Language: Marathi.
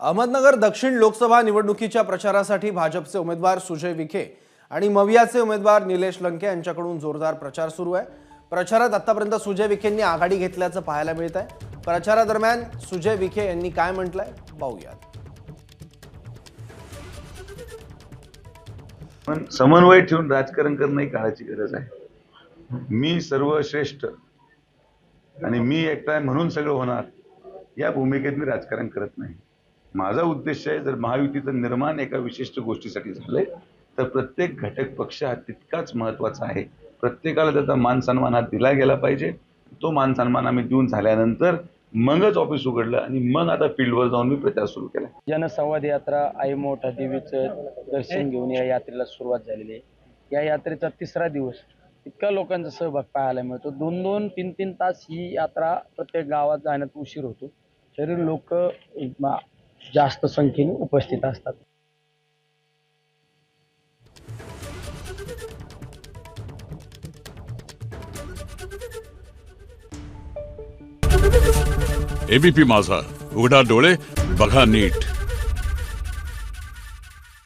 अहमदनगर दक्षिण लोकसभा निवडणुकीच्या प्रचारासाठी भाजपचे उमेदवार सुजय विखे आणि मवियाचे उमेदवार निलेश लंके यांच्याकडून जोरदार प्रचार सुरू आहे. प्रचारात आतापर्यंत सुजय विखेंनी आघाडी घेतल्याचं पाहायला मिळत आहे प्रचारादरम्यान सुजय विखे यांनी काय म्हटलंय? पाहूयात. पण समन्वय ठेवून राजकारण करणं ही काळाची गरज आहे. मी सर्वश्रेष्ठ आणि मी एकटा आहे म्हणून सगळं होणार या भूमिकेत मी राजकारण करत नाही. माझा उद्देश आहे जर महायुतीचं निर्माण एका विशिष्ट गोष्टीसाठी झालंय तर प्रत्येक घटक पक्ष हा तितकाच महत्त्वाचा आहे. प्रत्येकाला त्याचा मान सन्मान हा दिला गेला पाहिजे. तो मान सन्मान आम्ही देऊन झाल्यानंतर मगच ऑफिस उघडलं आणि मग आता फील्डवर जाऊन मी प्रचार सुरू केला. जनसंवाद यात्रा आई मोठा देवीचं दर्शन घेऊन या यात्रेला सुरुवात झालेली आहे. या यात्रेचा तिसरा दिवस इतका लोकांचा सहभाग पाहायला मिळतो. दोन दोन तीन तीन तास ही यात्रा प्रत्येक गावात जाण्यात उशीर होतो. तरी लोक जास्त संख्येने उपस्थित असतात. एबीपी माझा. उघडा डोळे बघा नीट.